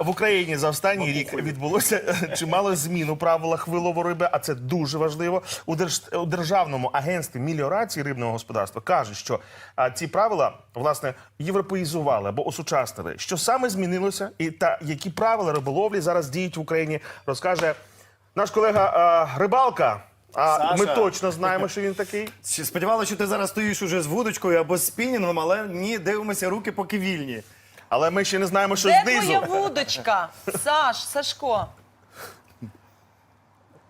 В Україні за останній рік відбулося е, чимало змін у правилах вилову риби, а це дуже важливо. У, держ... у державному агентстві міліорації рибного господарства кажуть, що ці правила власне європеїзували або осучаснили. Що саме змінилося, і та які правила риболовлі зараз діють в Україні, розкаже наш колега рибалка. А Саша. ми точно знаємо, що він такий. Ще Сподівалася, що ти зараз стоїш уже з вудочкою або з спінінгом, але ні, дивимося, руки поки вільні. Але ми ще не знаємо, що Де знизу. твоя вудочка? Саш, Сашко.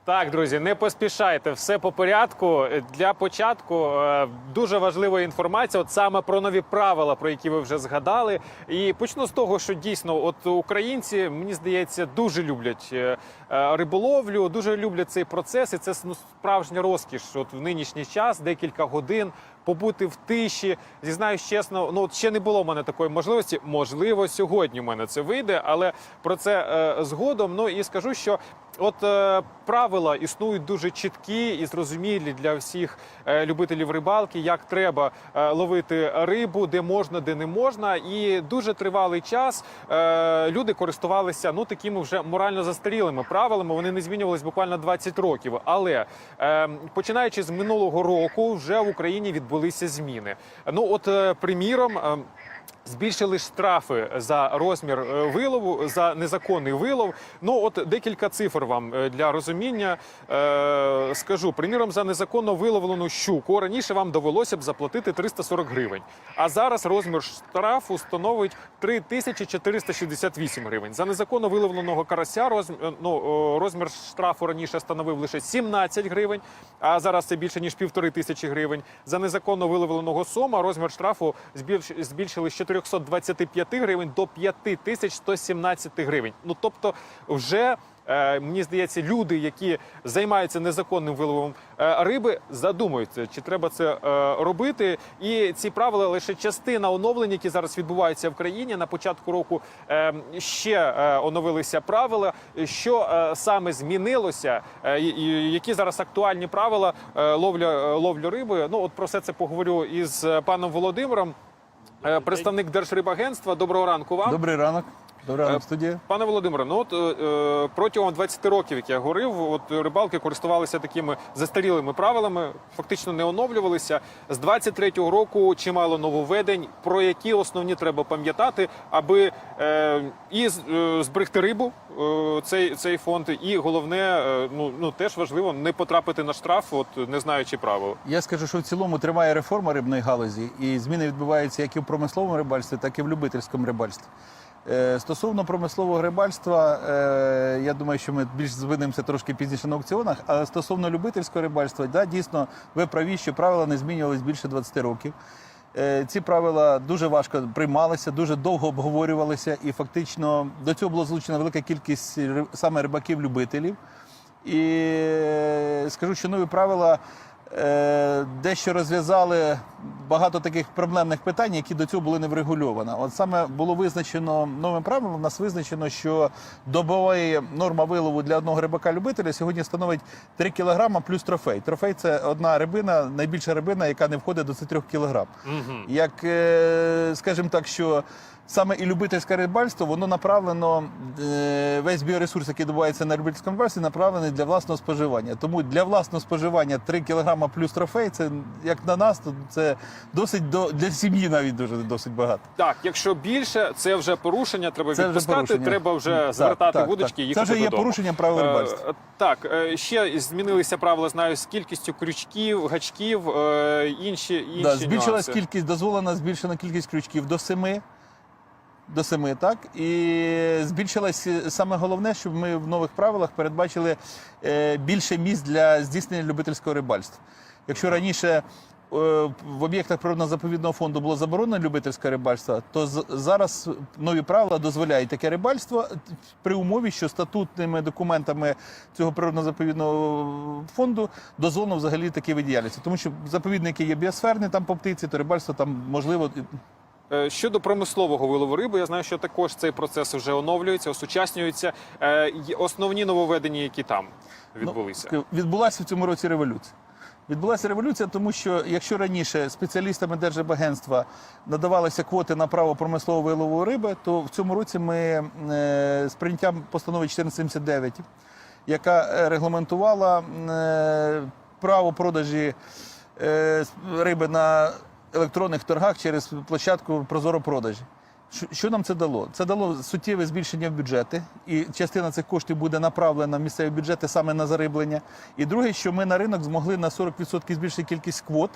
Так, друзі, не поспішайте, все по порядку. Для початку е, дуже важлива інформація, от саме про нові правила, про які ви вже згадали. І почну з того, що дійсно, от українці, мені здається, дуже люблять е, е, риболовлю, дуже люблять цей процес, і це ну, справжня розкіш. От в нинішній час, декілька годин. Побути в тиші, зізнаюсь чесно, ну ще не було в мене такої можливості. Можливо, сьогодні в мене це вийде, але про це згодом. Ну і скажу, що От е, правила існують дуже чіткі і зрозумілі для всіх е, любителів рибалки, як треба е, ловити рибу, де можна, де не можна. І дуже тривалий час е, люди користувалися ну такими вже морально застарілими правилами. Вони не змінювалися буквально 20 років. Але е, починаючи з минулого року, вже в Україні відбулися зміни. Ну, от, е, приміром. е, Збільшили штрафи за розмір е, вилову за незаконний вилов. Ну от декілька цифр вам е, для розуміння е, скажу. Приміром, за незаконно виловлену щуку раніше вам довелося б заплатити 340 гривень. А зараз розмір штрафу становить 3468 гривень. За незаконно виловленого карася розм... е, ну, розмір штрафу раніше становив лише 17 гривень, а зараз це більше ніж півтори тисячі гривень. За незаконно виловленого сома розмір штрафу збільш- збільшили з 425 гривень до 5117 гривень. Ну тобто, вже е, мені здається, люди, які займаються незаконним виловом е, риби, задумуються, чи треба це е, робити. І ці правила лише частина оновлень, які зараз відбуваються в країні. На початку року ще оновилися правила. Що саме змінилося, які зараз актуальні правила е, ловлю риби. Ну от про все це поговорю із паном Володимиром. Е, Представник Держрибагентства, доброго ранку вам. Добрий ранок. Добрий Е, ранок, студія. Пане Володимире, ну от е, е, протягом 20 років, як я говорив, от рибалки користувалися такими застарілими правилами, фактично не оновлювалися. З 23-го року чимало нововведень, про які основні треба пам'ятати, аби е, і е, зберегти рибу, е, цей, цей фонд, і головне, е, ну, ну теж важливо не потрапити на штраф, от не знаючи правил. Я скажу, що в цілому триває реформа рибної галузі, і зміни відбуваються як і в промисловому рибальстві, так і в любительському рибальстві. Е, Стосовно промислового рибальства, е, я думаю, що ми більш звинимося трошки пізніше на аукціонах. А стосовно любительського рибальства, да, дійсно, ви праві, що правила не змінювалися більше 20 років. Е, Ці правила дуже важко приймалися, дуже довго обговорювалися, і фактично до цього була залучена велика кількість саме рибаків-любителів. І скажу, що нові правила дещо розв'язали багато таких проблемних питань, які до цього були не врегульовані. От саме було визначено новим правилом. У нас визначено, що добова норма вилову для одного рибака-любителя сьогодні становить 3 кг плюс трофей. Трофей це одна рибина, найбільша рибина, яка не входить до цих 3 кг. Як, е, скажімо так, що саме і любительське рибальство, воно направлено, е, весь біоресурс, який добувається на любительському рибальстві, направлений для власного споживання. Тому для власного споживання 3 кг плюс трофей, це як на нас, то це досить до, для сім'ї навіть дуже досить багато. Так, якщо більше, це вже порушення, треба Це відпускати, порушення. треба вже Так, звертати так, вудочки так. і Це вже є додому. порушенням правил Е, рибальства. Так, е, ще змінилися правила, знаю, з кількістю крючків, гачків, е, інші, інші Да, збільшилась нюанси. кількість, дозволена збільшена кількість крючків до семи. До семи, так і збільшилась е, саме головне, щоб ми в нових правилах передбачили е, більше місць для здійснення любительського рибальства. Якщо раніше е, в об'єктах природно-заповідного фонду було заборонено любительське рибальство, то зараз нові правила дозволяють таке рибальство при умові, що статутними документами цього природно-заповідного фонду дозволено взагалі такі вид діяльності. Тому що заповідники є біосферні там по птиці, то рибальство там можливо Щодо промислового вилову риби, я знаю, що також цей процес вже оновлюється, осучаснюється. Е, Основні нововведення, які там відбулися. Ну, відбулася в цьому році революція. Відбулася революція, тому що якщо раніше спеціалістами Держебагентства надавалися квоти на право промислової вилову риби, то в цьому році ми е, з прийняттям постанови 1479, яка е, регламентувала е, право продажі е, риби на електронних торгах через площадку Прозоро продажі. Що- Що нам це дало? Це дало суттєве збільшення в бюджети, і частина цих коштів буде направлена в місцеві бюджети саме на зариблення. І друге, що ми на ринок змогли на 40% збільшити кількість квот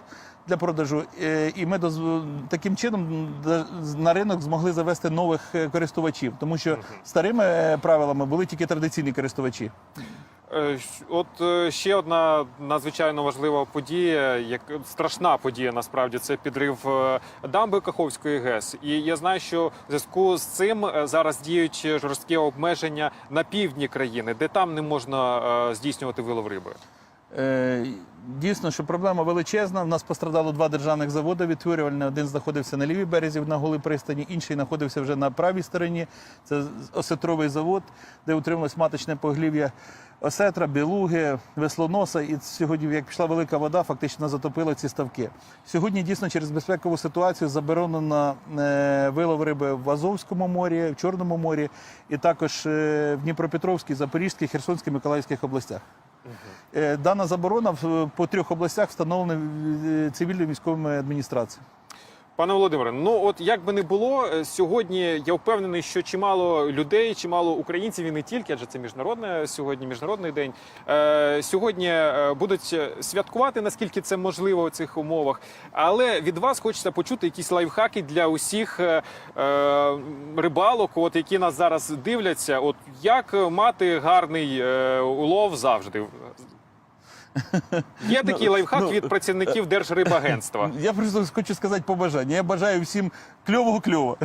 для продажу, е, і ми таким чином на ринок змогли завести нових е, користувачів, тому що старими е, правилами були тільки традиційні користувачі. Е, От е, ще одна надзвичайно важлива подія, як страшна подія насправді це підрив е, дамби Каховської ГЕС. І я знаю, що в зв'язку з цим зараз діють жорсткі обмеження на півдні країни, де там не можна здійснювати вилов риби. Е, Дійсно, що проблема величезна. У нас пострадало два державних заводи відтворювальні. Один знаходився на лівій березі на голій пристані, інший знаходився вже на правій стороні. Це осетровий завод, де утрималось маточне поглів'я осетра, білуги, веслоноса. І сьогодні, як пішла велика вода, фактично затопила ці ставки. Сьогодні дійсно через безпекову ситуацію заборонено е, вилов риби в Азовському морі, в Чорному морі, і також е, в Дніпропетровській, Запорізькій, Херсонській, Миколаївських областях. Е, Дана заборона в- по трьох областях встановлена е, цивільною військовими адміністраціями. Пане Володимире, ну от як би не було, е, сьогодні я впевнений, що чимало людей, чимало українців і не тільки, адже це міжнародне сьогодні, міжнародний день. Е, сьогодні е, будуть святкувати, наскільки це можливо у цих умовах. Але від вас хочеться почути якісь лайфхаки для усіх е, е, рибалок, от які нас зараз дивляться. От як мати гарний е, улов завжди. Є такий лайфхак ну, від працівників Держрибагентства. Я просто хочу сказати побажання. Я бажаю всім кльового кльова.